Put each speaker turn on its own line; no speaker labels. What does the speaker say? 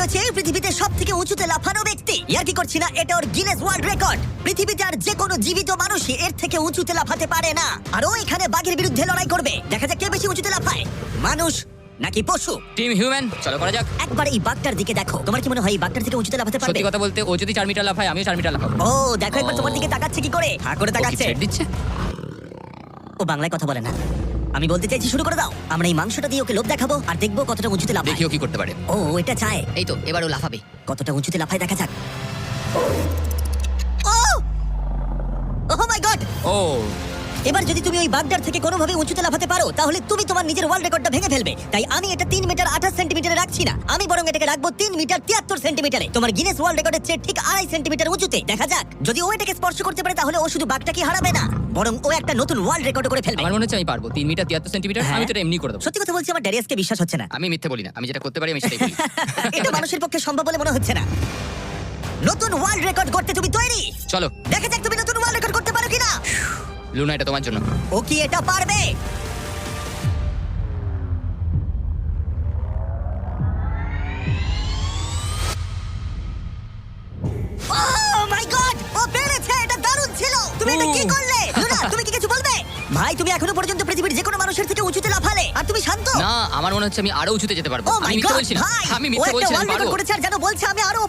রয়েছে পৃথিবীতে সব থেকে উঁচুতে লাফানো ব্যক্তি। ইয়ার কি করছি না? এটা ওর গিনেস ওয়ার্ল্ড রেকর্ড পৃথিবীতে আর যে কোনো জীবিত মানুষই এর থেকে উঁচুতে লাফাতে পারে না। আর ও এখানে বাঘের বিরুদ্ধে লড়াই করবে। দেখা যাক কে বেশি উঁচুতে লাফায়। মানুষ নাকি পশু?
টিম হিউম্যান চলো করা যাক।
একবার এই বাঘটার দিকে দেখো। তোমার কি মনে হয় এই বাঘটার থেকে উঁচুতে লাফাতে পারবে?
সত্যি কথা বলতে ও যদি চার মিটার লাফায় আমিও চার মিটার লাফাবো।
ও দেখো একবার তোমার দিকে তাকাচ্ছে কি করে? হা করে তাকাচ্ছে। ও বাংলায় কথা বলে না। আমি বলতে চাইছি শুরু করে দাও। আমরা এই মাংসটা দিয়ে ওকে লোভ দেখাবো আর দেখব কতটা উঁচুতে লাফায়।
দেখিও কি করতে পারে।
ও এটা চায়।
এই তো এবার ও লাফাবে।
কতটা উঁচুতে লাফায় দেখা যাক। ও মাই গড!
ও
এবার যদি তুমি ওই বাগদার থেকে কোনোভাবে উঁচুতে লাফাতে পারো তাহলে তুমি তোমার নিজের ওয়ার্ল্ড রেকর্ডটা ভেঙে ফেলবে। তাই আমি এটা তিন মিটার আঠাশ সেন্টিমিটারে রাখছি না। আমি বরং এটাকে রাখব তিন মিটার তিয়াত্তর সেন্টিমিটারে তোমার গিনেস ওয়ার্ল্ড রেকর্ডের চেয়ে ঠিক আড়াই সেন্টিমিটার উঁচুতে। দেখা যাক যদি ও এটাকে স্পর্শ করতে পারে তাহলে ও শুধু বাঘটাকে হারাবে না? বরং ও একটা নতুন ওয়ার্ল্ড রেকর্ড করে ফেলবে।
আমার মনে হচ্ছে আমি পারব। তিন মিটার তিয়াত্তর সেন্টিমিটার। আমি তো এমনি করে দেবো।
সত্যি কথা বলছি আমার ড্যারিয়াসকে বিশ্বাস হচ্ছে না।
আমি মিথ্যে বলি না। আমি যেটা করতে পারি আমি সেটাই বলি।
এটা মানুষের পক্ষে সম্ভব বলে মনে হচ্ছে না। নতুন ওয়ার্ল্ড রেকর্ড করতে তুমি তৈরি।
চলো।
দেখা যাক
লুনা এটা তোমার জন্য।
ও কি এটা পারবে? Oh? ভাই তুমি এখনও পর্যন্ত পৃথিবীর যে কোনো মানুষের থেকে উঁচুতে লাফালে আর তুমি শান্ত।
না আমার মনে হচ্ছে আমি আরও উঁচুতে যেতে পারব। আমি
মাই
মিথ্যে বলছি না। আমি মিথ্যে
একটা
বলছি না আমি পারব।
করেছে আর যেন বলছে আমি আরও